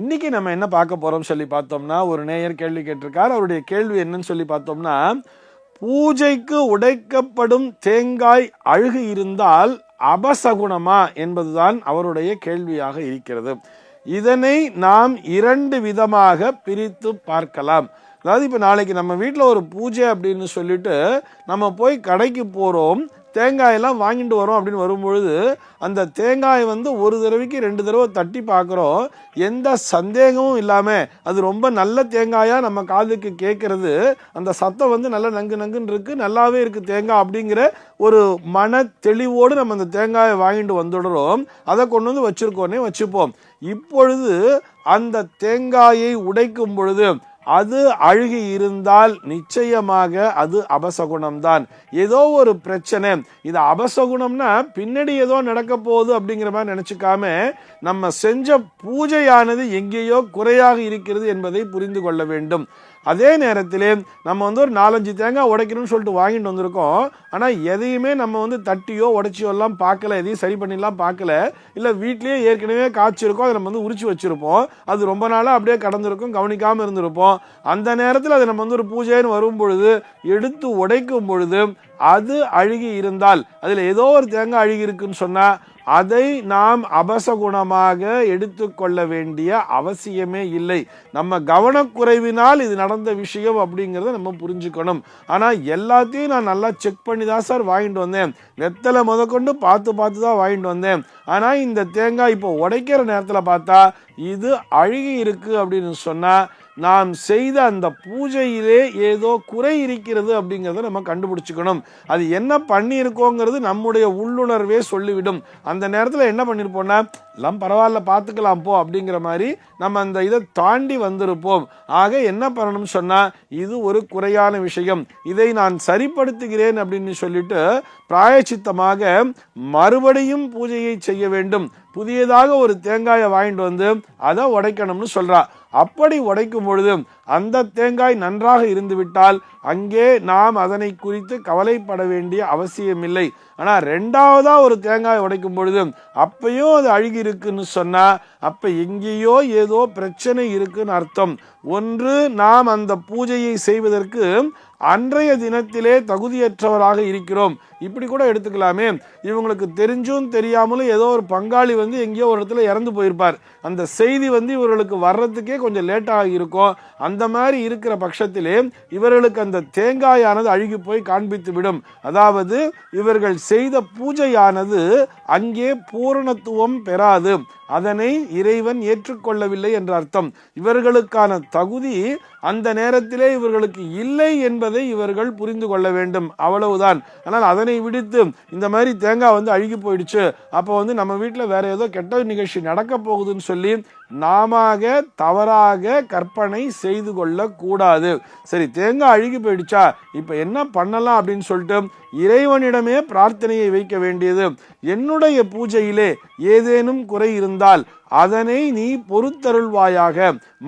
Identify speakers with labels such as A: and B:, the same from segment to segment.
A: இன்னைக்கு நம்ம என்ன பார்க்க போகிறோம் சொல்லி பார்த்தோம்னா ஒரு நேயர் கேள்வி கேட்டிருக்கார். அவருடைய கேள்வி என்னன்னு சொல்லி பார்த்தோம்னா பூஜைக்கு உடைக்கப்படும் தேங்காய் அழுகு இருந்தால் அபசகுணமா என்பதுதான் அவருடைய கேள்வியாக இருக்கிறது. இதனை நாம் இரண்டு விதமாக பிரித்து பார்க்கலாம். அதாவது இப்போ நாளைக்கு நம்ம வீட்டில் ஒரு பூஜை அப்படின்னு சொல்லிட்டு நம்ம போய் கடைக்கு போகிறோம் தேங்காயெல்லாம் வாங்கிட்டு வரோம் அப்படின்னு வரும்பொழுது அந்த தேங்காய் வந்து ஒரு தடவைக்கு ரெண்டு தடவை தட்டி பார்க்குறோம். எந்த சந்தேகமும் இல்லாமல் அது ரொம்ப நல்ல தேங்காயாக நம்ம காதுக்கு கேட்குறது. அந்த சத்தம் வந்து நல்லா நங்கு நங்குன்னு இருக்குது நல்லாவே இருக்குது தேங்காய் அப்படிங்கிற ஒரு மன தெளிவோடு நம்ம அந்த தேங்காயை வாங்கிட்டு வந்துடுறோம். அதை கொண்டு வந்து வச்சுருக்கோன்னே வச்சுப்போம். இப்பொழுது அந்த தேங்காயை உடைக்கும் பொழுது அது அழுகி இருந்தால் நிச்சயமாக அது அபசகுணம்தான். ஏதோ ஒரு பிரச்சனை. இது அபசகுணம்னா பின்னாடி ஏதோ நடக்க போகுது அப்படிங்கிற மாதிரி நினச்சிக்காம நம்ம செஞ்ச பூஜையானது எங்கேயோ குறையாக இருக்கிறது என்பதை புரிந்து கொள்ள வேண்டும். அதே நேரத்திலே நம்ம வந்து ஒரு நாலஞ்சு தேங்காய் உடைக்கணும்னு சொல்லிட்டு வாங்கிட்டு வந்திருக்கோம். ஆனால் எதையுமே நம்ம வந்து தட்டியோ உடைச்சியோ எல்லாம் பார்க்கல. எதையும் சரி பண்ணிலாம் பார்க்கல. இல்லை வீட்லேயே ஏற்கனவே காய்ச்சிருக்கோம். அதை நம்ம வந்து உரிச்சு வச்சுருப்போம். அது ரொம்ப நாளாக அப்படியே கடந்திருக்கும் கவனிக்காமல் இருந்திருப்போம். அந்த நேரத்தில் அது நம்ம வந்து ஒரு பூஜைன்னு வரும் பொழுது எடுத்து உடைக்கும் பொழுது அது அழுகி இருந்தால் அதில் ஏதோ ஒரு தேங்காய் அழுகி இருக்குன்னு சொன்னால் அதை நாம் அபசகுணமாக எடுத்துக்கொள்ள வேண்டிய அவசியமே இல்லை. நம்ம கவனக்குறைவினால் இது நடந்த விஷயம் அப்படிங்கிறத நம்ம புரிஞ்சுக்கணும். ஆனால் எல்லாத்தையும் நான் நல்லா செக் பண்ணி தான் சார் வாங்கிட்டு வந்தேன். வெத்தலை முதற்கொண்டு பார்த்து பார்த்து தான் வாங்கிட்டு வந்தேன். ஆனால் இந்த தேங்காய் இப்போ உடைக்கிற நேரத்தில் பார்த்தா இது அழுகி இருக்குது அப்படின்னு சொன்னால் நாம் செய்த அந்த பூஜையிலே ஏதோ குறை இருக்கிறது அப்படிங்கிறத நம்ம கண்டுபிடிச்சுக்கணும். அது என்ன பண்ணியிருக்கோங்கிறது நம்முடைய உள்ளுணர்வே சொல்லிவிடும். அந்த நேரத்தில் என்ன பண்ணியிருப்போம்னா எல்லாம் பரவாயில்ல பார்த்துக்கலாம் போ அப்படிங்கிற மாதிரி நம்ம அந்த இதை தாண்டி வந்திருப்போம். ஆக என்ன பண்ணணும்னு சொன்னால் இது ஒரு குறையான விஷயம். இதை நான் சரிப்படுத்துகிறேன் அப்படின்னு சொல்லிட்டு பிராயச்சித்தமாக மறுபடியும் பூஜையை செய்ய வேண்டும். புதியதாக ஒரு தேங்காயை வாங்கிட்டு வந்து அதை உடைக்கணும்னு சொல்கிறா அப்படி உடைக்கும் பொழுதும் அந்த தேங்காய் நன்றாக இருந்துவிட்டால் அங்கே நாம் அதனை குறித்து கவலைப்பட வேண்டிய அவசியமில்லை. ஆனால் ரெண்டாவதாக ஒரு தேங்காய் உடைக்கும் பொழுதும் அப்பையும் அது அழுகி இருக்குன்னு சொன்னால் அப்போ எங்கேயோ ஏதோ பிரச்சனை இருக்குன்னு அர்த்தம். ஒன்று நாம் அந்த பூஜையை செய்வதற்கு அன்றைய தினத்திலே தகுதியற்றவராக இருக்கிறோம். இப்படி கூட எடுத்துக்கலாமே. இவங்களுக்கு தெரிஞ்சும் தெரியாமலும் ஏதோ ஒரு பங்காளி வந்து எங்கேயோ ஒரு இடத்துல இறந்து போயிருப்பார். அந்த செய்தி வந்து இவர்களுக்கு வர்றதுக்கே கொஞ்சம் லேட்டாக இருக்கும். அந்த மாதிரி இருக்கிற பட்சத்திலே இவர்களுக்கு அந்த தேங்காயானது அழுகி போய் காண்பித்து விடும். அதாவது இவர்கள் செய்த பூஜையானது அங்கே பூரணத்துவம் பெறாது. அதனை இறைவன் ஏற்றுக்கொள்ளவில்லை என்ற அர்த்தம். இவர்களுக்கான தகுதி அந்த நேரத்திலே இவர்களுக்கு இல்லை என்பது இவர்கள் புரிந்து கொள்ள வேண்டும். அவ்வளவுதான். ஆனால் அதனை விடுத்து இந்த மாதிரி தேங்காய் வந்து அழுகி போயிடுச்சு. அப்போ வந்து நம்ம வீட்டில் வேற ஏதோ கெட்ட நிகழ்ச்சி நடக்க போகுதுன்னு சொல்லி நாம தவறாக கற்பனை செய்து கொள்ள கூடாது சரி தேங்காய் அழுகி போயிடுச்சா? இப்போ என்ன பண்ணலாம் அப்படின்னு சொல்லிட்டு இறைவனிடமே பிரார்த்தனையை வைக்க வேண்டியது. என்னுடைய பூஜையிலே ஏதேனும் குறை இருந்தால் அதனை நீ பொறுத்தருள்வாயாக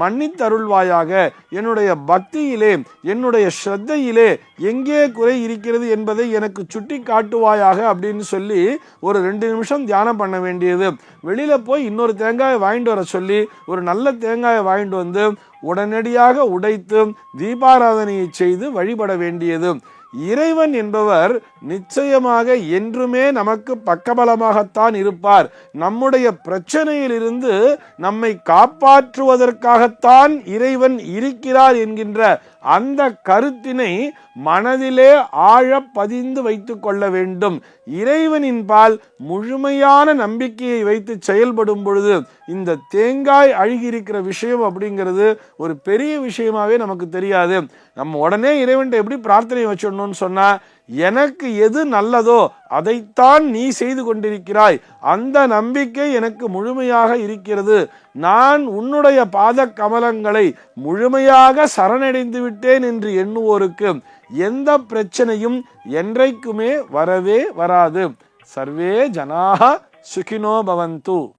A: மன்னித்தருள்வாயாக என்னுடைய பக்தியிலே என்னுடைய ஸ்ரத்தையிலே எங்கே குறை இருக்கிறது என்பதை எனக்கு சுட்டி காட்டுவாயாக அப்படின்னு சொல்லி ஒரு ரெண்டு நிமிஷம் தியானம் பண்ண வேண்டியது. வெளியில் போய் இன்னொரு தேங்காயை வாங்கிட்டு வர சொல்லி ஒரு நல்ல தேங்காயை வாங்கிட்டு வந்து உடனடியாக உடைத்து தீபாராதனையை செய்து வழிபட வேண்டியது. இறைவன் என்பவர் நிச்சயமாக என்றுமே நமக்கு பக்கபலமாகத்தான் இருப்பார். நம்முடைய பிரச்சனையிலிருந்து நம்மை காப்பாற்றுவதற்காகத்தான் இறைவன் இருக்கிறார் என்கின்ற அந்த கருத்தினை மனதிலே ஆழ பதிந்து வைத்து கொள்ள வேண்டும். இறைவனின் பால் முழுமையான நம்பிக்கையை வைத்து செயல்படும் பொழுது இந்த தேங்காய் அழுகியிருக்கிற விஷயம் அப்படிங்கிறது ஒரு பெரிய விஷயமாவே நமக்கு தெரியாது. நம்ம உடனே இறைவன்ட்ட எப்படி பிரார்த்தனை வச்சிடணும்னு சொன்னா எனக்கு எது நல்லதோ அதைத்தான் நீ செய்து கொண்டிருக்கிறாய். அந்த நம்பிக்கை எனக்கு முழுமையாக இருக்கிறது. நான் உன்னுடைய பாத கமலங்களை முழுமையாக சரணடைந்து விட்டேன் என்று எண்ணுவோருக்கு எந்த பிரச்சனையும் என்றைக்குமே வரவே வராது. சர்வே ஜனாக சுகினோ பவந்து.